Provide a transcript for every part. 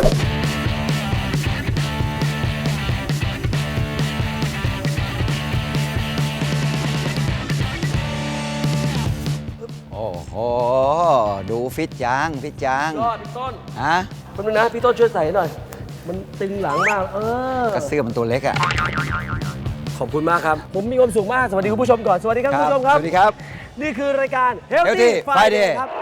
โอ้โห ดูฟิตจัง ฟิตจังยอดพี่ต้นฮะแป๊บนึงนะพี่ต้นช่วยใส่หน่อย มันตึงหลังมาก เออก็เสื้อมันตัวเล็กอะขอบคุณมากครับ ผมมีความสุขมาก สวัสดีคุณผู้ชมก่อน สวัสดีครับคุณผู้ชมครับ สวัสดีครับ นี่คือรายการ Healthy Healthy Friday Friday ครับ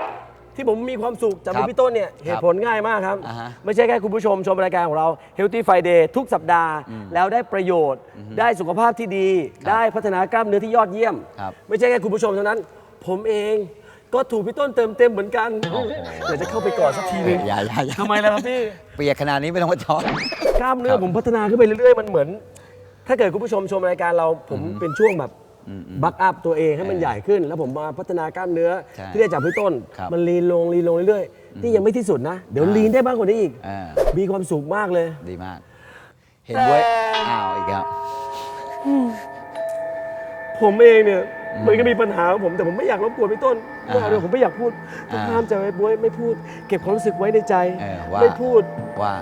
ที่ผมมีความสุขจากครับพี่ต้นเนี่ยเหตุผลง่ายมากครับ อ่าฮะไม่ใช่แค่คุณผู้ชมชมรายการของเรา Healthy Friday ทุกสัปดาห์ แล้วได้ประโยชน์ ได้สุขภาพที่ดี ได้พัฒนากล้ามเนื้อที่ยอดเยี่ยม ครับ ไม่ใช่แค่คุณผู้ชมเท่านั้น ผมเองก็ถูกพี่ต้นเติมเต็มเหมือนกันเดี๋ยวจะเข้าไปกอดสักทีนึงอย่าอย่าอย่าทำไมล่ะครับพี่ เปียกขนาดนี้ไม่ต้องมาช้อนกล้ามเนื้อครับผมพัฒนาขึ้นไปเรื่อยๆ มันเหมือน ถ้าเกิดคุณผู้ชมชมรายการเราผมเป็นช่วงแบบ บักอัพตัวเองให้มันใหญ่ขึ้น แล้วผมมาพัฒนากล้ามเนื้อใช่ที่ได้จากพี่ต้น ครับมันลีนลงลีนลงเรื่อยๆนี่ยังไม่ที่สุดนะ เดี๋ยวลีนได้มากกว่านี้อีก อ่า มีความสุขมากเลย ดีมาก เห็นเว้ยแต่อ้าวอีกแล้ว ผมเองเนี่ยมันก็มีปัญหาของผมแต่ผมไม่อยากรบกวนพี่ต้นอ่าว่าเดี๋ยวผมไม่อยากพูดต้องอ่าห้ามใจไว้บวยไม่พูด เก็บความรู้สึกไว้ในใจ เออว่า ไม่พูด ว่า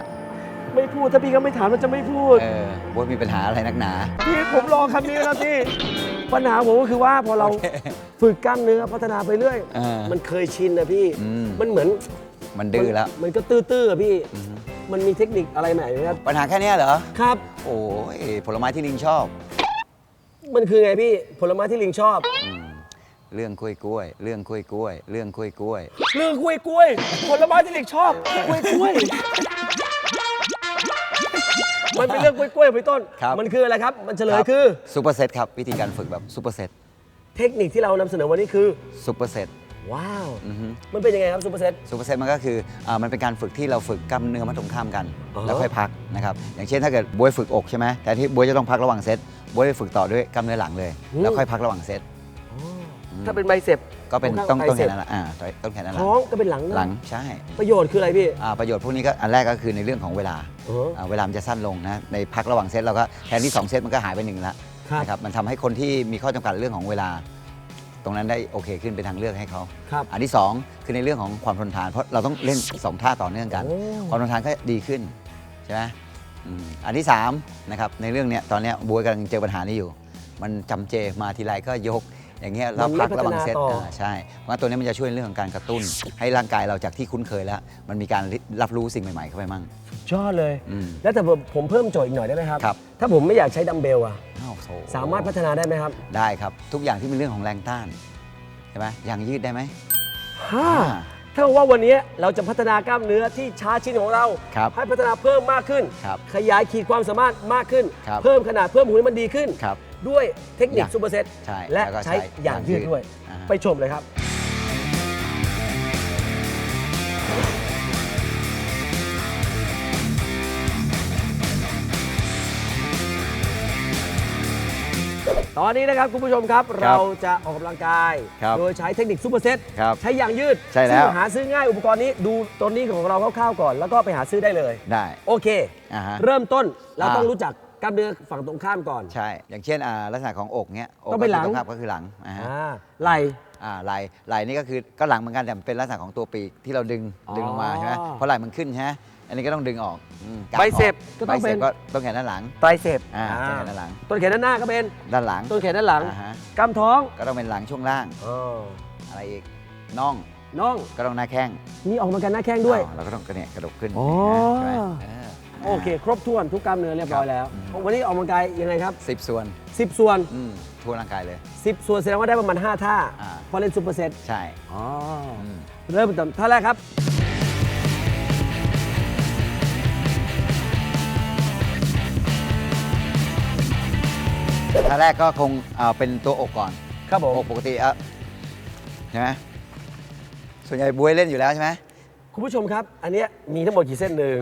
ไม่พูด ถ้าพี่เขาไม่ถามเราจะไม่พูด เออว่ามีปัญหาอะไรนักหนา พี่ผมรอคำนี้นะครับพี่ ปัญหาผมก็คือว่าพอเราโอเคฝึกกล้ามเนื้อพัฒนาไปเรื่อย เออมันเคยชินนะพี่ อืม มันเหมือนมันดื้อแล้ว มันก็ตื้อๆอะพี่ มันมีเทคนิคอะไรใหม่ไหมครับ ปัญหาแค่เนี้ยเหรอ ครับ โอ้ยผลไม้ที่ลิงชอบ มันคือไงพี่ ผลไม้ที่ลิงชอบอืมเรื่องกล้วยกล้วย เรื่องกล้วยกล้วย เรื่องกล้วยกล้วย เรื่องกล้วยกล้วย ผลไม้ที่ลิงชอบกล้วยกล้วย มันเป็นเรื่องกล้วยกล้วยพี่ต้น ครับ มันคืออะไรครับ มันเฉลยรับคือ ซูเปอร์เซตครับวิธีการฝึกแบบซูเปอร์เซตเทคนิคที่เรานำเสนอวันนี้คือ ซูเปอร์เซต ว้าว อือฮึ มันเป็นยังไงครับซูเปอร์เซตซูเปอร์เซตมันก็คืออ่ามันเป็นการฝึกที่เราฝึกกล้ามเนื้อมันตรงข้ามกันอ๋อแล้วค่อยพักนะครับอย่างเช่นถ้าเกิดบวยฝึกอกใช่ไหมแต่ที่บวยจะต้องพักระหว่างเซตบวยไปฝึกต่อด้วยกล้ามเนื้อหลังเลย แล้วค่อยพักระหว่างเซต ถ้าเป็นไบเซ็ปก็เป็นข้างๆต้องต้องแขนไบเซ็ปนั่นแหละอ่าต้องแขนนั่นแหละท้องก็เป็นหลังนะหลังใช่ประโยชน์คืออะไรพี่อ่าประโยชน์พวกนี้ก็อันแรกก็คือในเรื่องของเวลาเอออ่าเวลามันจะสั้นลงนะในพักระหว่างเซตเราก็แทนที่ 2 เซตมันก็หายไปหนึ่งละครับนะครับมันทำให้คนที่มีข้อจำกัดเรื่องของเวลา ตรงนั้นได้โอเคขึ้นเป็นทางเลือกให้เขาครับอันที่ 2 คือในเรื่องของความทนทานเพราะเราต้องเล่น 2 ท่าต่อเนื่องกันโอ้ความทนทานก็ดีขึ้นใช่ไหมอืมอันที่3นะครับในเรื่องเนี้ยตอนเนี้ยบวยกำลังเจอปัญหานี้อยู่ มันจำเจมาทีไรก็ยก อย่างเงี้ยเราพักระหว่างเซตมันไม่พัฒนาต่ออ่าใช่เพราะงั้นตัวนี้มันจะช่วยเรื่องของการกระตุ้น ให้ร่างกายเราจากที่คุ้นเคยแล้ว มันมีการรับรู้สิ่งใหม่ๆเข้าไปมั่งยอดเลย อืมแล้วแต่ผมผมเพิ่มโจทย์อีกหน่อยได้ไหมครับ ครับ ถ้าผมไม่อยากใช้ดัมเบลอะอ้าวโถสามารถพัฒนาได้ไหมครับได้ครับ ทุกอย่างที่เป็นเรื่องของแรงต้านใช่ไหมอย่างยืดได้ไหมห้าอ่าถ้าว่าวันนี้เราจะพัฒนากล้ามเนื้อที่ช้าชิ้นของเรา ครับให้พัฒนาเพิ่มมากขึ้น ครับขยายขีดความสามารถมากขึ้น ครับ เพิ่มขนาดเพิ่มหุ่นให้มันดีขึ้น ครับ ด้วยเทคนิคอย่างซูเปอร์เซตใช่และแล้วก็ใช้ใช้อย่างยืดอย่างยืดด้วย อ่าฮะไปชมเลยครับ ตอนนี้นะครับคุณผู้ชมครับเราจะออกกำลังกาย ครับโดยใช้เทคนิคซูเปอร์เซตครับใช้อย่างยืดใช่แล้ว ซึ่งหาซื้อง่ายอุปกรณ์นี้ดูตัวนี้ของเราคร่าวๆก่อน แล้วก็ไปหาซื้อได้เลย ได้ โอเค อ่าฮะเริ่มต้นเราอ่า ต้องรู้จัก กล้ามเนื้อฝั่งตรงข้ามก่อน ใช่ อย่างเช่นอ่าลักษณะของอกเนี้ยอกต้องเป็นหลัง ก็คือตรข้ามก็คือหลังอ่าฮะอ่าไหล่ อ่าไหลไหลนี่ก็คือก็หลังเหมือนกันแต่มันเป็นลักษณะของตัวปีกที่เราดึงอ๋อดึงลงมาใช่ไหมเพราะไหลมันขึ้นใช่ไหมอันนี้ก็ต้องดึงออกอืมกางไบเซปอก็ต้องเป็นไบซปก็ต้องแขนด้านหลังไตรเซปอ่าต้นแขนด้านหลังต้นแขนด้านหน้าก็เป็นด้านหลังต้นแขนด้านหลังอ่าฮะกล้ามท้องก็ต้องเป็นหลังช่วงล่างอ๋ออะไรอีกน่องน่องก็ต้องหน้าแข้ง มีออกมากันหน้าแข้งด้วยอ้าวเราก็ต้องกระเนี่ยกระดกขึ้นอ๋อ ใช่ไหมเออ โอเค ครบถ้วนทุกกล้ามเนื้อเรียบร้อยแล้วครับวันนี้ออกกำลังกายยังไงครับ สิบส่วน10 ส่วน อืมทั่วร่างกายเลย 10 ส่วนแสดงว่าได้ประมาณ 5 ท่าอ่าพอเล่นซูเปอร์เซตใช่อ๋อออืมเริ่มจากท่าแรกครับ ท่าแรกก็คงเอาเป็นตัวอกก่อนครับผม อกปกติอะใช่ไหมส่วนใหญ่บวยเล่นอยู่แล้วใช่ไหมคุณผู้ชมครับ อันเนี้ยมีทั้งหมดกี่เส้นหนึ่ง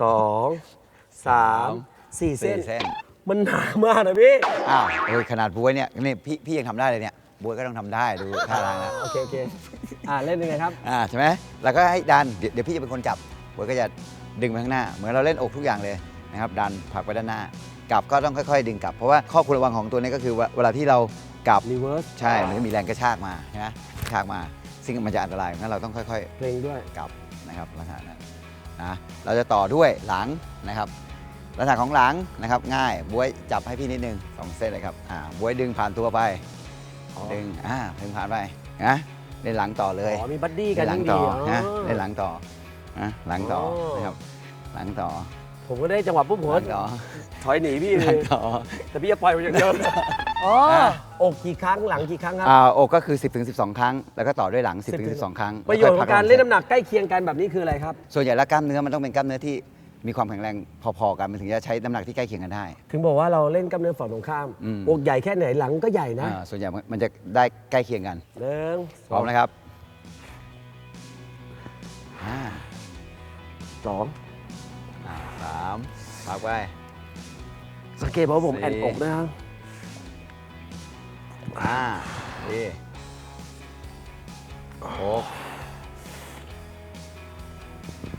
สองสามสี่เส้นเส้น มันหนามากนะพี่อ้าวโอ้ยขนาดบวยเนี่ยนี่พี่พี่ยังทำได้เลยเนี่ยบวยก็ต้องทำได้ดูท่าทางนะโอเคโอเคอ่าเล่นยังไงครับ อ่าใช่ไหมแล้วก็ให้ดันเดี๋ยวเดี๋ยวพี่จะเป็นคนจับบวยก็จะดึงไปข้างหน้า เหมือนเราเล่นอกทุกอย่างเลยนะครับดันผลักไปด้านหน้ากลับก็ต้องค่อย ๆ ดึงกลับ เพราะว่าข้อควรระวังของตัวนี้ก็คือว่าเวลาที่เรากลับ รีเวิร์สใช่มันจะมีแรงกระชากมาใช่ไหมกระชากมา ซึ่งมันจะอันตรายงั้นเราต้องค่อยเพลงด้วย ๆ กลับนะครับลักษณะนั้น นะเราจะต่อด้วยหลังนะครับลักษณะของหลังนะครับ ง่ายบวยจับให้พี่นิดนึงสองเส้นเลยครับอ่าบวยดึงผ่านตัวไปอ๋อดึงอ่าดึงผ่านไปนะเล่นหลังต่อเลยอ๋อมีบัดดี้กันเล่นหลัยิ่งงต่ดีออ๋อนะเล่นหลังต่อนะหลังต่ออ๋อนะครับหลังต่อ ผมก็ได้จังหวะปุ๊บผมหลัก็งต่อถอยหนีพี่หเลลังยต่อแต่พี่จะปล่อยมันอย่างเดียวอ๋ออะอกกี่ครั้งหลังกี่ครั้งครับ อ่าอกก็คือ 10ถึง12 ครั้ง แล้วก็ต่อด้วยหลัง 10ถึง12 ครั้งประโยชน์ของการแวเล่นน้ำหนักใกล้เคียงกันแบบนี้คืออะไรครับ ส่วนใหญ่แล้วกล้ามเนื้อมันต้องเป็นกล้ามเนื้อที่มีความแข็งแรงพอๆกันมันถึงจะใช้น้ำหนักที่ใกล้เคียงกันได้ ถึงบอกว่าเราเล่นกล้ามเนื้อฝั่งตรงข้ามอืม อกใหญ่แค่ไหนหลังก็ใหญ่นะอ่าส่วนใหญ่มันจะได้ใกล้เคียงกัน หนึ่งพร้อมนะครับอ่าสองอ่าสามพักไว้สังเกตว่าผมสี่ แอนอกนะครับอ่าดีหก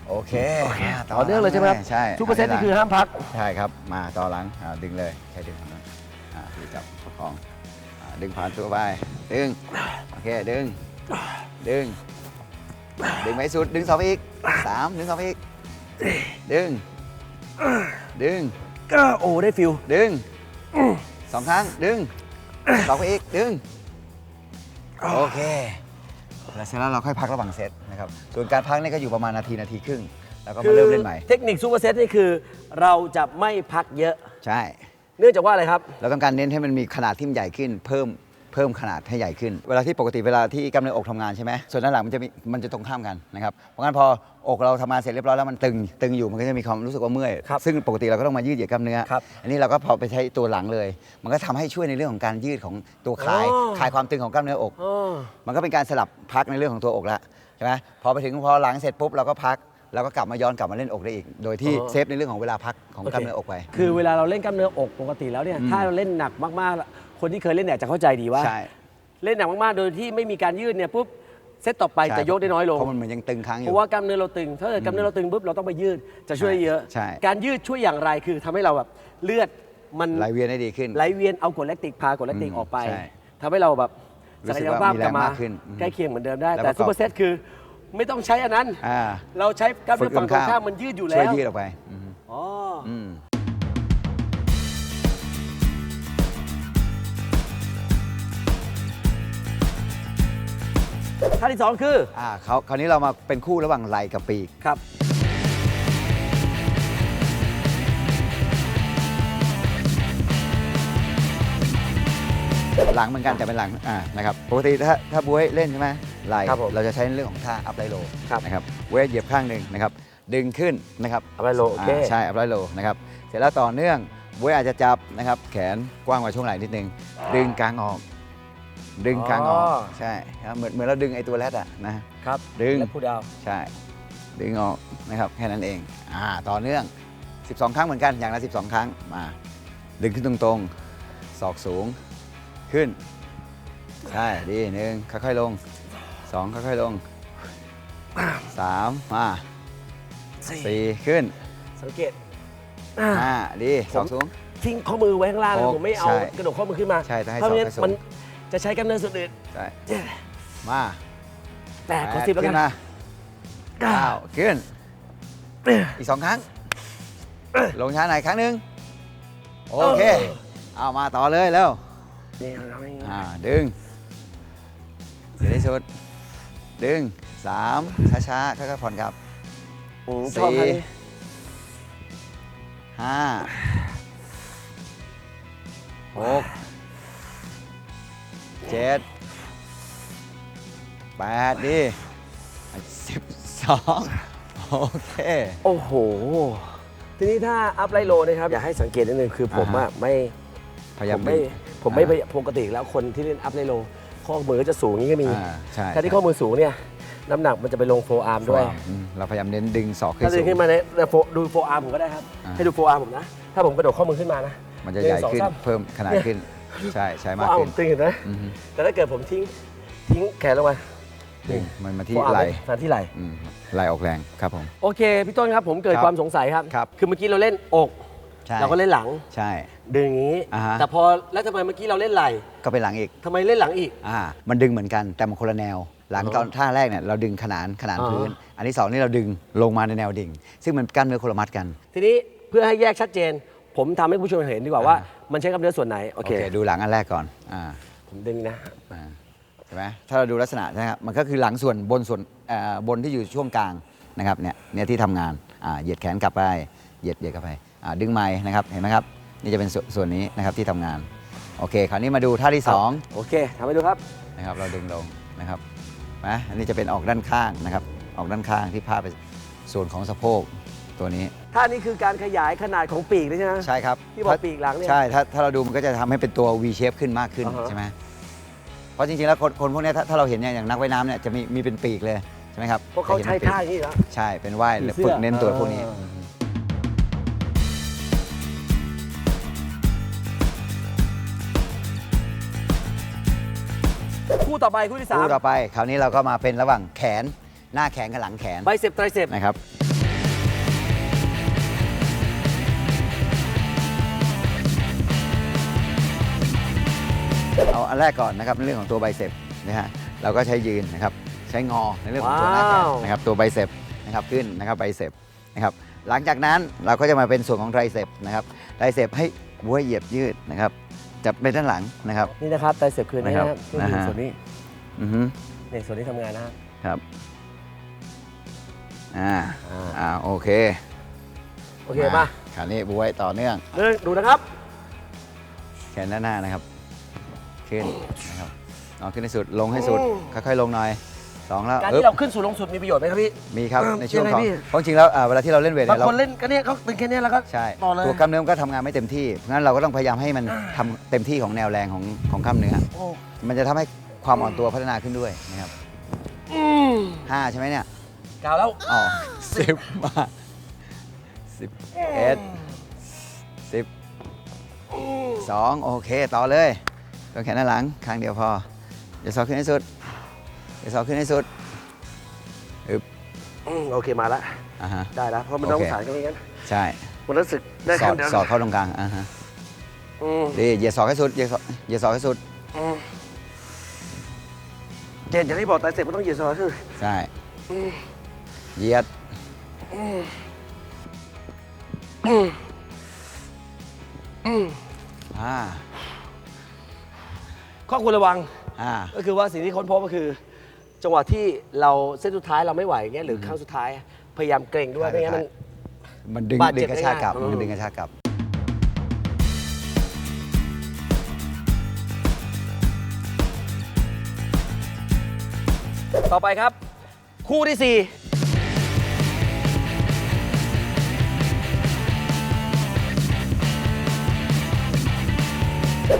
โอเคาต่อเนื่องเลยใช่ไหมครับใช่ทุกเปอร์เซ็นต์นี่คือห้ามพัก ใช่ครับ มาต่อหลังอ่าดึงเลย ใช่ดึงทางนั้นอ่าพี่จับประคองอ่าดึงผ่านตัวไป ดึง โอเค ดึง ดึง ดึงไปสุด ดึงสองไปอีกสามดึงสองไปอีก ดึง ดึงก็โอ้ได้ฟิลดึงสองครั้ง ดึงสองไปอีก ดึง โอเค แล้วเสร็จแล้วเราค่อยพักระหว่างเซตนะครับ ส่วนการพักนี่ก็อยู่ประมาณนาทีนาทีครึ่ง แล้วก็มาเริ่มเล่นใหม่ เทคนิคซูเปอร์เซตนี่คือ เราจะไม่พักเยอะ ใช่ เนื่องจากว่าอะไรครับ เราต้องการเน้นให้มันมีขนาดที่มันใหญ่ขึ้น เพิ่ม เพิ่มขนาดให้ใหญ่ขึ้น เวลาที่ปกติเวลาที่กล้ามเนื้ออกทำงานใช่ไหมส่วนด้านหลังมันจะมีมันจะตรงข้ามกันนะครับเพราะงั้นพออกเราทำงานเสร็จเรียบร้อยแล้วมันตึงตึงอยู่มันก็จะมีความรู้สึกว่าเมื่อยครับซึ่งปกติเราก็ต้องมายืดเหยียดกล้ามเนื้อครับอันนี้เราก็พอไปใช้ตัวหลังเลย มันก็ทำให้ช่วยในเรื่องของการยืดของตัวคลายอ๋อคลายความตึงของกล้ามเนื้ออกอ๋อมันก็เป็นการสลับพักในเรื่องของตัวอกแล้วใช่ไหมพอไปถึงพอหลังเสร็จปุ๊บเราก็พัก เราก็กลับมาย้อนกลับมาเล่นอกได้อีก โดยที่อ๋อ เซฟในเรื่องของเวลาพักของกล้ามเนื้ออกไป คือเวลาเราเล่นกล้ามเนื้ออกปกติแล้วเนี่ย อืม ถ้าเราเล่นหนักมากๆ คนที่เคยเล่นเนี่ยจะเข้าใจดีว่า ใช่เล่นหนักมากๆ โดยที่ไม่มีการยืดเนี่ยปุ๊บเซตต่อไปใช่จะยกได้น้อยลง เพราะมันเหมือนยังตึงค้างอเพยู่ ราะว่ากล้ามเนื้อเราตึง ถ้าเกิดกล้ามเนื้อเราตึงปุ๊บเราต้องไปยืดจะช่วยได้เยอะ ใช่ การยืดช่วยอย่างไรคือทำให้เราแบบเลือดมันไหลเวียนได้ดีขึ้น ไหลเวียนเอากรดแลคติกพากรดแลคติกอืมออกไปใช่ทำให้เราแบบรู้ศักสึกยว่าภาพมีกลับแรงมามากขึ้นอืมใกล้เคียงเหมือนเดิมได้ แล้วแต่ประกอบซูเปอร์เซตคือ ไม่ต้องใช้อันนั้น อ่า เราใช้กล้ามฝึเนื้กอฝั่งตรงข้างข้ามมันยืดอยู่ช่แล้ววยยืดออกไปอืมอ๋อออืมท่าที่สองคืออ่าเขาคราวนี้เรามาเป็นคู่ระหว่างไหล่กับปีก ครับ หลังเหมือนกันแต่เป็นหลังอ่านะครับปกติถ้าถ้าบวยเล่นใช่ไหม ไหล่ครับผมเราจะใช้ในเรื่องของท่าอัพไลโลครับ นะครับบวยเหยียบข้างหนึ่งนะครับ ดึงขึ้นนะครับเอาไปโลโอเคาใช่อัพไลโลนะครับ เสร็จแล้วต่อเนื่องบวยอาจจะจับนะครับ แขนกว้างกว่าช่วงไหล่นิดนึง ดึงกลางออก ดึงกลางออกอ๋อ ใช่ครับเหมือนเหมือนเราดึงไอ้ตัวแรดอะนะครับดึง และพูดเอาใช่ ดึงออกนะครับแค่นั้นเองอ่าต่อเนื่อง 12 ครั้งเหมือนกันอย่างละ 12 ครั้งมา ดึงขึ้นตรงๆศอกสูงขึ้น ใช่ ดีหนึ่งค่อยๆลง สองค่อยๆลงสามมาสี่ขึ้นสังเกตอ่าห้าดีผมศอกสูงทิ้งข้อมือไว้ข้างล่างเลยหกผมไม่เอาใช่กระดกข้อมือขึ้นมาใช่ต้องให้เพราะศอกงั้นให้สูงมันจะใช้กล้ามเนื้อส่วนอื่นใช่มาแต่ขอสิบแล้วขึ้กันนมาเก้าเก้าขึ้น อีกสองครั้ง ลงช้าหน่อยครั้งหนึ่งโอเค เอามาต่อเลยแล้วนี่เอาให้อ่าดึงดีที่สุด ดึงสามช้าๆค่อยๆผ่อนกลับโอ้ชอบท่านี้ห้าหกเจ็ดแปดดีสิบสองโอเค โอ้โห ทีนี้ถ้าอัพไลท์โลนะครับ อยากให้สังเกตนิดนึงคือผมอ่าอะฮะไม่ พยายาผมมไม่ดึงผมไม่อ่า ปกติแล้วคนที่เล่นอัพไลท์โล ข้อมือก็จะสูงอย่างนี้ก็มีอ่าใช่ถ้าที่ข้อมือสูงเนี่ยน้ำหนักมันจะไปลงโฟอาร์มด้วยอืมเราพยายามเน้นดึงศอกขึ้นถ้าดึสูง งขึ้นมาเนี่ยเนี่ยโฟดูโฟอาร์มผมก็ได้ครับ อ่า ให้ดูโฟอาร์มผมนะ ถ้าผมกระโดดข้อมือขึ้นมานะ มันจะใหญ่ขึ้นหนึ่งสองสาม เพิ่มขนาดขึ้น ใช่ใช้โฟมากอาร์มขึ้ผนมตึงเห็นไหมอือฮึแต่ถ้าเกิดผมทิ้งทิ้งแขนลงมาดึงมันมาที่โฟอาร์มไหล่มาที่ไหล่อืมไหล่ออกแรงครับผม โอเค พี่ต้นครับผมเกิดครับความสงสัยครับ ครับ คือเมื่อกี้เราเล่นอก ใช่เราก็เล่นหลัง ใช่ ดึงอย่างนี้ อ่าฮะ แต่พอแล้วทำไมเมื่อกี้เราเล่นไหล่ก็ไปหลังอีก ทำไมเล่นหลังอีก อ่า มันดึงเหมือนกันแต่มันคนละแนว หลังอ๋อตอนท่าแรกเนี่ยเราดึงขนานขนานอ๋อ พื้น อันที่สองนี่เราดึงลงมาในแนวดิ่ง ซึ่งมันกล้ามเนื้อคนละมัดกัน ทีนี้เพื่อให้แยกชัดเจน ผมทำให้ผู้ชมเห็นดีกว่าว่า มันใช้กล้ามเนื้อส่วนไหนโอโอเค เค ดูหลังอันแรกก่อน อ่า ผมดึงนะ อ่าใช่ไหมถ้าเราดูลักษณะนะครับ มันก็คือหลังส่วนบนส่วนเอ่อบนที่อยู่ช่วงกลางนะครับ เนี่ย เนี่ยที่ทำงาน อ่า เหยียดแขนกลับไป เหยียดเหยียดกลับไป อ่า ดึงไม้นะครับ เห็นไหมครับ นี่จะเป็นส่วนส่วนนี้นะครับที่ทำงาน โอเค คราวนี้มาดูท่าที่สองโอเคทำให้ดูครับ นะครับเราดึงลงนะครับนะอันนี้จะเป็นออกด้านข้างนะครับ ออกด้านข้างที่พาดไปส่วนของสะโพกตัวนี้ท่านี้คือการขยายขนาดของปีกเลยใช่ไหมใช่ครับที่บอกปีกหลังเนี่ย ใช่ถ้าถ้าเราดูมันก็จะทำให้เป็นตัว V shape ขึ้นมากขึ้นอ่าฮะ ใช่ไหมเพราะจริงๆแล้วคนคนพวกเนี้ยถ้าถ้าเราเห็นเนี่ยอย่างนักว่ายน้ำเนี่ยจะมีมีเป็นปีกเลยใช่ไหมครับเพราะเขาใช้จะห็นป็นปีก ท่าอย่างนี้แล้ว ใช่ เป็นว่ายผีเสื้อฝึกเน้นตัวพวกนี้อ่า คู่ต่อไปคู่ที่สามคู่ต่อไป คราวนี้เราก็มาเป็นระหว่างแขนหน้าแขนกับหลังแขนไบเซปไตรเซปนะครับเอาอันแรกก่อนนะครับในเรื่องของตัวไบเซปนะฮะเราก็ใช้ยืนนะครับใช้งอในเรื่องของตัวหน้าแขนนะครับตัวไบเซปนะครับขึ้นนะครับไบเซปนะครับหลังจากนั้นเราก็จะมาเป็นส่วนของไตรเซปนะครับไตรเซปให้บัวเหยียบยืดนะครับ จับไปด้านหลังนะครับ นี่นะครับไตรเซปคืนนี้นะครับนะฮะนี่ส่วนนี้อือฮึนี่ส่วนนี้ทำงานนะฮะครับอ่าอ่าอ่าโอเคโอเคมาคราวนี้บวยต่อเนื่องเริ่มดูนะครับ แขนด้านหน้านะครับ ขึ้นนะครับเอาขึ้นให้สุดลงให้สุดค่อยๆลงหน่อย สองแล้วการอึ๊ที่บเราขึ้นสู่ลงสุดมีประโยชน์ไหมครับพี่ มีครับเออในช่วงยังไงของพี่เพราะจริงๆแล้วอ่าเวลาที่เราเล่นเวทบางเนี่ยเราคนเล่นก็เนี่ยเขาตึงแค่เนี้ยแล้วก็ใช่ต่อเลยตัวกล้ามเนื้อมันก็ทำงานไม่เต็มที่เพราะงั้นเราก็ต้องพยายามให้มันทำเต็มที่ของแนวแรงของของกล้ามเนื้อโอ้มันจะทำให้ความอ่อนตัวพัฒนาขึ้นด้วยนะครับอืมห้าใช่ไหมเนี่ยกาวแล้วอ๋อสิบมาสิบเอ็ดสิบสองโอเค ต่อเลยตัวแขนด้านหลังข้างเดียวพออย่าซอกขึ้นให้สุดอ ย่าซอกขึ้นให้สุดอืมโอเคมาละอ่าฮะ ได้แล้วเพราะมันต้องโอเค สารกันไม่งั้นใช่มันรู้สึกได้สแค่อดเดียวสอดเข้าตรงกลางอ่าฮะอืมดีอย่าสอกให้สุดอย่าสอกอย่าสอกให้สุดอืมเจนอย่างที่บอกไตรเซปมันต้องเหยียดซอยคือใช่อืมเหยียดอืมอืมอืมอ่าข้อควรระวังอ่าก็คือว่าสิ่งที่ค้นพบก็คือ จังหวะที่เราเส้นสุดท้ายเราไม่ไหวเงี้ยหรือครั้งสุดท้ายพยายามเกรงด้วยใช่ไม่งั้นมัน มันดึงบาดดึเจ็งบกระชากกลับได้ง่ายมันอืมดึงกระชากกลับ ต่อไปครับ คู่ที่สี่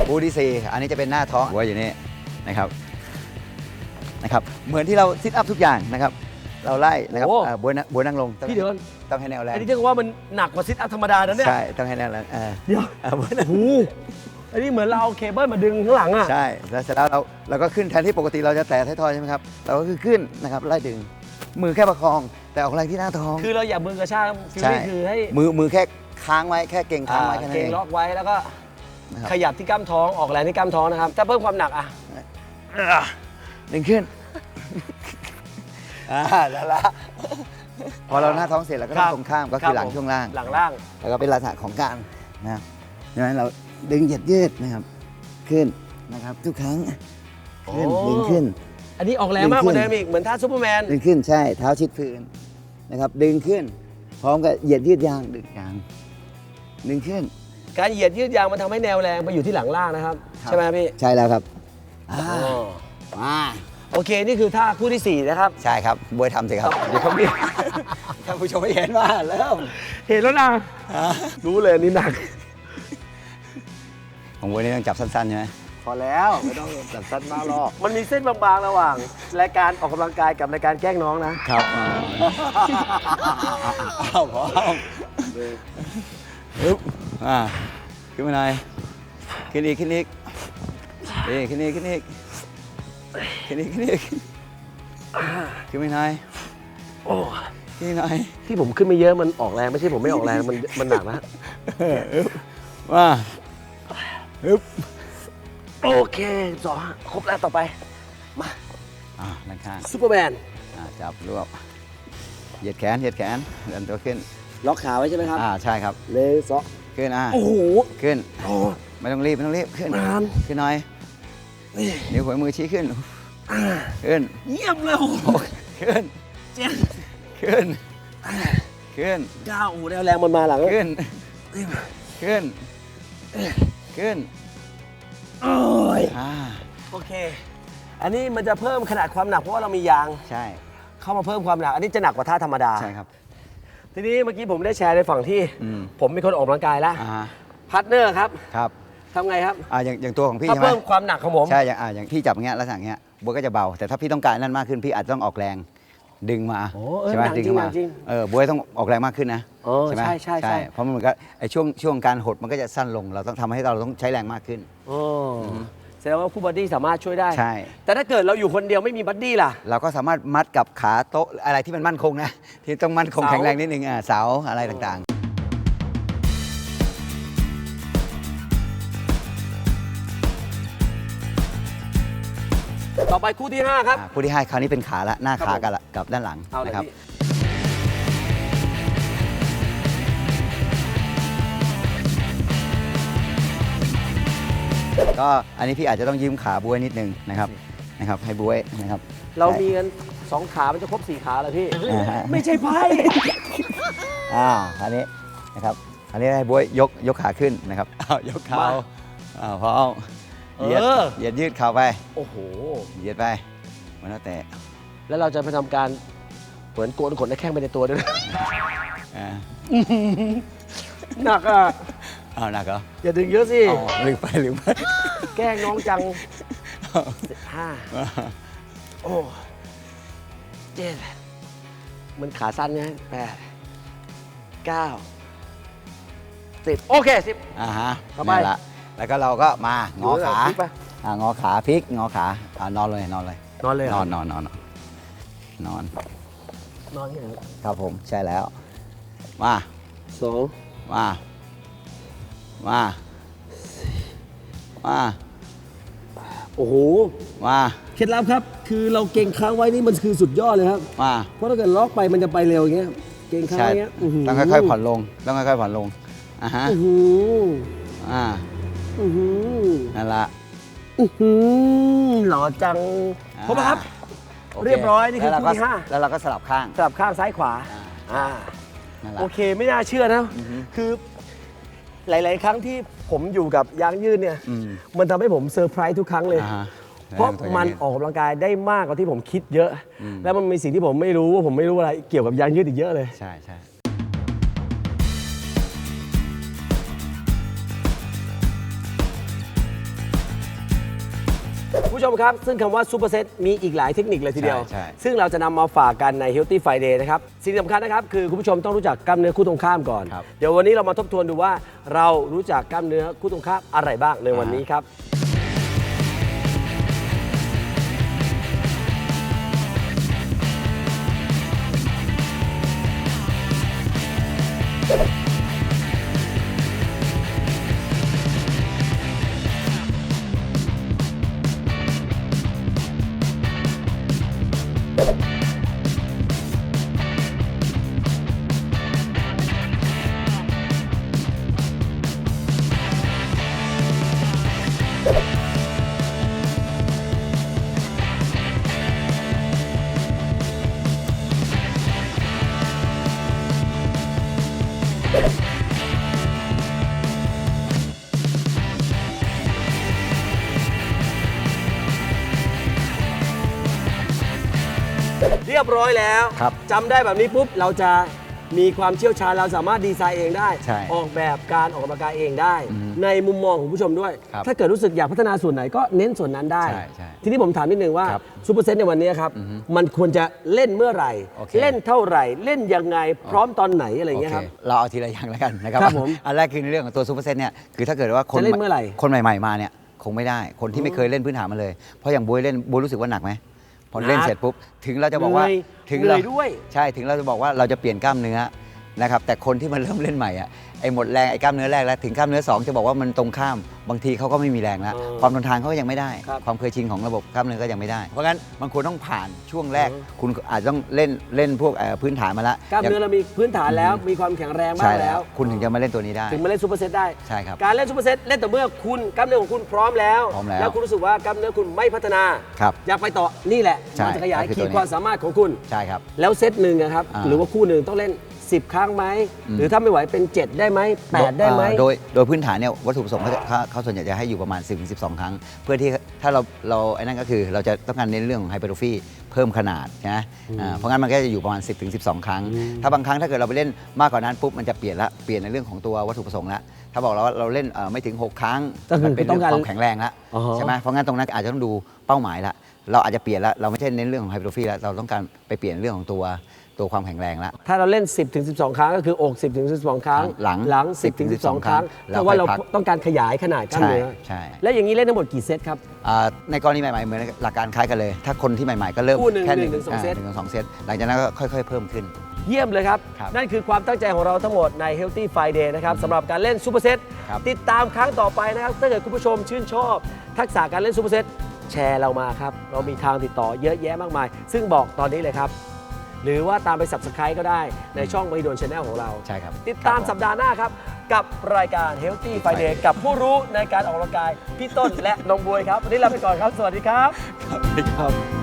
คู่ที่สี่อันนี้จะเป็นหน้าท้องหัวอยู่นี่นะครับ นะครับเหมือนที่เราซิทอัพทุกอย่างนะครับเราไล่นะครับอ่าบวยนั่งบวยนั่งลงต้องพี่เดี๋ยวก่อนต้องให้แนวแรงอันนี้เรียกว่ามันหนักกว่าซิทอัพธรรมดานะเนี่ย ใช่ต้องให้แนวแรงอ่าเดี๋ยวอ่าบวยนั่ง โอ้โหอันนี้เหมือนเราเอาเคเบิลมาดึงข้างหลังอะ ใช่แล้วเสร็จแล้วเราเราก็ขึ้นแทนที่ปกติเราจะแตะท้ายทอยใช่ไหมครับ เราก็คือขึ้นนะครับไล่ดึง มือแค่ประคอง แต่ออกแรงที่หน้าท้อง คือเราอย่ามือกระชากฟิลใช่ ลิ่งคือให้มือมือแค่ค้างไว้แค่เก่งค้างไว้อ่าแค่นั้นเกรงเองล็อกไว้แล้วก็นะครับ ขยับที่กล้ามท้องออกแรงที่กล้ามท้องนะครับถ้าเพิ่มความหนักอะ ดึงขึ้น อ่าแล้วละ พอเราหน้าท้องเสร็จเราก็ต้องตรงข้ามก็คือหลังช่วงล่าง หลังล่าง แล้วก็เป็นลักษณะของการนะครับดังนั้นเราดึงเหยียดยืดนะครับ ขึ้นนะครับทุกครั้ง ขึ้นโอ้ ดึงขึ้น อันนี้ออกแรงมากกว่าดึงขึ้นเดิมอีกเหมือนท่าซูเปอร์แมน ดึงขึ้นใช่เท้าชิดพื้นนะครับ ดึงขึ้น พร้อมกับเหยียดยืดยางดึงยาง ดึงขึ้น การเหยียดยืดยางมันทำให้แนวแรงไปอยู่ที่หลังล่างนะครับใช่ไหมพี่ใช่แล้วครับอ่า อ๋อ มาโอเค นี่คือท่าคู่ที่ 4 นะครับ ใช่ครับบวยทำสิครับ เดี๋ยวเขามีท่านผู้ชมไม่เห็นว่าเริ่มเห็นแล้วนะรู้เลยอันนี่หนัก ของบวยนี่ต้องจับสั้นๆใช่ไหมพอแล้ว ไม่ต้องจัดสั้นมากหรอก มันมีเส้นบางๆระหว่าง รายการออกกำลังกายกับรายการแกล้งน้องนะ ครับอ้าวพร้อมปึ๊บอ่าขึ้นมาหน่อยขึ้นอีกขึ้นอีกนี่ขึ้นอีกขึ้นอีก ขึ้นอีกขึ้นอีกขึ้นมาหน่อยโอ้ขึ้นอีกหน่อยที่ผมขึ้นไม่เยอะมันออกแรงไม่ใช่ผมไม่ออกแรงมันมันหนักนะอึ๊บมาอึ๊บโอเคสองครบแล้วต่อไป มาอ่านั่นข้างซูเปอร์แมนอ่าจับรวบเหยียดแขนเหยียดแขนเดินตัวขึ้น ล็อกขาไว้ใช่ไหมครับอ่าใช่ครับหนึ่งสองขึ้นอ่าโอ้โหขึ้นโอ้ไม่ต้องรีบไม่ต้องรีบขึ้นนานขึ้นหน่อย นี่นิ้วหัวมือชี้ขึ้นอ่าขึ้น เยี่ยมเลยโอ้โหโอ้ขึ้น เจ็ดขึ้นอ่าขึ้นเก้าโอ้โหแนวแรงมันมาหลังขึ้นนี่ขึ้น ขึ้นโอ้ยอ่าโอเค อันนี้มันจะเพิ่มขนาดความหนักเพราะว่าเรามียาง ใช่ เข้ามาเพิ่มความหนัก อันนี้จะหนักกว่าท่าธรรมดา ใช่ครับ ทีนี้เมื่อกี้ผมได้แชร์ในฝั่งที่ อืมผมเป็นคนออกกำลังกายแล้ว อ่าฮะพาร์ทเนอร์ครับ ครับ ทำไงครับอ่าอย่างอย่างตัวของพี่ถ้าใช่ไหมเพิ่มความหนักของผมใช่อย่างอ่าอย่างพี่จับอย่างเงี้ยลักษณะอย่างเงี้ยบัวก็จะเบา แต่ถ้าพี่ต้องการนั่นมากขึ้นพี่อาจจะต้องออกแรงดึงมาโอ้เออใช่ไหมหนักดึงจริงมาหนักจริงเออบัวต้องออกแรงมากขึ้นนะเออไหมใช่ใช่ใช่ เพราะมันเหมือนกับไอ้ช่วงช่วงการหดมันก็จะสั้นลง เราต้องทำให้เราต้องใช้แรงมากขึ้นอ๋ออแสดงว่าผู้บอดี้สามารถช่วยได้ ใช่ แต่ถ้าเกิดเราอยู่คนเดียวไม่มีบัดดี้ล่ะ เราก็สามารถมัดกับขาโต๊ะอะไรที่มันมั่นคงนะ ที่ต้องมั่นคงเสา แข็งแรงนิดนึงอ่าเสาอะไรต่าง ต่อไปคู่ที่ 5คๆรับ อ่าคู่ที่ให้คราวนี้เป็นขาละหน้าครับขาผมกับละกับด้านหลังเอาเลยนะครับ พี่ก็อันนี้พี่อาจจะต้องยืมขาบวยนิดนึงนะครับนะครับ ให้บวยนะครับ เรามีกันสองขามันจะครบสี่ขาเลยพี่ อ่าฮะ ไม่ใช่ไพ่อ่าอันนี้นะครับอันนี้ให้บวยยกยกขาขึ้นนะครับอ้าวยกเข่ามาอ้าวพร้อม เหยียดเออ เหยียดยืดเข่าไป โอ้โห เหยียดไปมันแล้วแต่แล้วเราจะไปทำการเหมือนโกนขนในแข้งไปในตัวด้วยนะ อ่าหนักอะ เอาหนักเหรออย่าดึงเยอะสิอ๋อลืมไปลืมไป แกล้งน้องจังสิบห้าโอ้เจ็ดมันขาสั้นไงแปดเก้าสิบโอเคสิบ อ่าฮะต่อไป นี่นละ แล้วก็เราก็มางอขาพลิกไปอ่างอขาพลิกงอขาอ่านอนเลยนอนเลยนอนเลยเหรนออนนอนนอนนอนนอนที่ไหนครับผมใช่แล้ว มาสองมามามาโอ้โหมาเคล็ดลับครับ คือเราเก่งค้างไว้นี่มันคือสุดยอดเลยครับ มา เพราะถ้าเกิดล็อกไปมันจะไปเร็วอย่างเงี้ย เก่งค้างใช่ไว้เงี้ยหืต้องค่อยๆผ่อนลง ต้องค่อยๆผ่อนลงอ่าฮะ อื้อหืออ่า อื้อหือนั่นละ อื้อหือหล่อจังครบไหมครับโคเรียบร้อยนี่คือแล้วเราคู่ก็ที่ห้า แล้วเราก็สลับข้าง สลับข้างซ้ายขวาอ่าอ่า นั่นละ โอเคไม่น่าเชื่อนะ อือฮึคือหลาย ๆ ครั้งที่ผมอยู่กับยางยืดเนี่ย อืม มันทำให้ผมเซอร์ไพรส์ทุกครั้งเลย อ่าฮะเพราะตัวอย่งมันออกกำลังกายได้มากกว่าที่ผมคิดเยอะอืมแล้วมันมีสิ่งที่ผมไม่รู้ว่าผมไม่รู้อะไรเกี่ยวกับยางยืดอีกเยอะเลย ใช่ใช่ ผู้ชมครับ ซึ่งคำว่าซูเปอร์เซตมีอีกหลายเทคนิคเลยทีเดียวใช่ ซึ่งเราจะนำมาฝากกันใน Healthy Friday นะครับ สิ่งสำคัญนะครับ คือคุณผู้ชมต้องรู้จักกล้ามเนื้อคู่ตรงข้ามก่อนครับเดี๋ยววันนี้เรามาทบทวนดูว่า เรารู้จักกล้ามเนื้อคู่ตรงข้ามอะไรบ้างในวันนี้ครับ เรียบร้อยแล้วครับจำได้แบบนี้ปุ๊บเราจะมีความเชี่ยวชาญเราสามารถดีไซน์เองได้ ใช่ออกแบบการออกกำลังกายเองได้ อืมในมุมมองของผู้ชมด้วย ครับถ้าเกิดรู้สึกอยากพัฒนาส่วนไหนก็เน้นส่วนนั้นได้ ใช่ใช่ทีนี้ผมถามนิดนึงว่าครับซูเปอร์เซตในวันนี้ครับอือฮึมันควรจะเล่นเมื่อไหร่ โอเค เล่นเท่าไหร่ เล่นยังไงพร้อมตอนไหนอะไรอย่างเงี้ยครับ โอเราเอาทีละอย่างแล้วกันนะครับครับผมอันแรกคือในเรื่องของตัวซูเปอร์เซตเนี่ยคือถ้าเกิดว่าคนจะเล่นเมื่อไหร่ คนใหม่ ๆมาเนี่ยคงไม่ได้คนที่ไม่เคยเล่นพื้นฐานมาเลย เพราะอย่างบวยเล่นบวยรู้สึกว่าหนักไหม พอเล่นหนักเสร็จปุ๊บถึงเราจะบอกว่าเหนื่อยถึงเหนื่เราอยด้วยใช่ถึงเราจะบอกว่าเราจะเปลี่ยนกล้ามเนื้อนะครับแต่คนที่มันเริ่มเล่นใหม่อะ ไอ้หมดแรงไอ้กล้ามเนื้อแรกแล้วถึงกล้ามเนื้อสองจะบอกว่ามันตรงข้ามบางทีเขาก็ไม่มีแรงแล้วเออความทนทานเขาก็ยังไม่ได้ครับความเคยชินของระบบกล้ามเนื้อก็ยังไม่ได้ เพราะงั้นมันควรต้องผ่านช่วงแรกเออคุณอาจจะต้องเล่นเล่นพวกเอ่อพื้นฐานมาแล้วกล้ามเนื้อเรามีพื้นฐานแล้วมีความแข็งแรงบ้าใช่งแล้แล้ววคุณถึงจะมาเล่นตัวนี้ได้ ถึงมาเล่นซูเปอร์เซตได้ใช่ครับการเล่นซูเปอร์เซตเล่นแต่เมื่อคุณกล้ามเนื้อของคุณพร้อมแล้วพร้อมแล้วคุณรู้สึกว่ากล้ามเนื้อคุณไม่พัฒนาครับอยากไปต่อนี่แหละใช่มันจะขยายก็คือขีตัวดนี้ความสามารถของคุณใช่ครับแล้วเซตหนึ่งนะครับอ่าหรือว่าคู่หนึ่งต้องเล่น 10 ครั้งไหมอืมหรือถ้าไม่ไหวเป็น 7 ได้ไหม8 ได้ไหม อ่าโดยโดยพื้นฐานเนี่ยวัตถุประสงค์เขาจะเขาเขาส่วนใหญ่จะให้อยู่ประมาณ 10-12ถึง12ครั้ง เพื่อที่ถ้าเราเราไอ้นั่นก็คือเราจะต้องการเน้นเรื่องของไฮเปอร์โทฟีเพิ่มขนาดนะอ่าเพราะงั้นมันก็จะอยู่ประมาณ 10-12ถึง12 ครั้ง ถ้าบางครั้งถ้าเกิดเราไปเล่นมากกว่านั้นปุ๊บมันจะเปลี่ยนละเปลี่ยนในเรื่องของตัววัตถุประสงค์ละถ้าบอกเราว่าเราเล่นเอ่อไม่ถึง 6 ครั้งก็คือมันเป็นต้เรื่อองงการความแข็งแรงละอ๋อใช่ไหมเพราะงั้นตรงนั้นอาจจะต้องดูเป้าหมายละเราอาจจะเปลี่ยนละเราไม่ใช่เน้นเรื่องของไฮเปอร์โทฟีแล้วเราต้องการไปเปลี่ยนเรื่องของตัว ตัวความแข็งแรงละถ้าเราเล่น 10ถึง12 ครั้งก็คืออก 10ถึง12 ครั้งหลังหลัง 10ถึง12 ครั้งแล้วเพราะว่าเราค่อยพักต้องการขยายขนาดกล้ามใช่เนื้อใช่และอย่างนี้เล่นทั้งหมดกี่เซตครับอ่าในกรณีใหม่ๆเหมือนหลักการคล้ายกันเลย ถ้าคนที่ใหม่ๆก็เริ่มคู่หนึ่งแค่หนึ่งถึงสองเซตหนึ่งถึงสองเซตหลังจากนั้นก็ค่อยๆ เพิ่มขึ้น เยี่ยมเลยครับครับ นั่นคือความตั้งใจของเราทั้งหมดใน Healthy Friday นะครับสำหรับการเล่นซูเปอร์เซตครับติดตามครั้งต่อไปนะครับถ้าเกิดคุณผู้ชมชื่นชอบ ทักษะการเล่นซูเปอร์เซตแชร์เรามาครับเรามีทางติดต่อเยอะแยะมากมาย ซึ่งบอกตอนนี้เลยครับ หรือว่าตามไป Subscribe ก็ได้ในช่องมหิดลช n แนลของเรา ใช่ครับติดตามครับผสัปดาห์หน้าครับ กับรายการ Healthy Friday กับผู้รู้ในการออกกำลังกาย พี่ต้นและน้องบวยครับ วันนี้ลาไปก่อนครับ สวัสดีครับ ครับ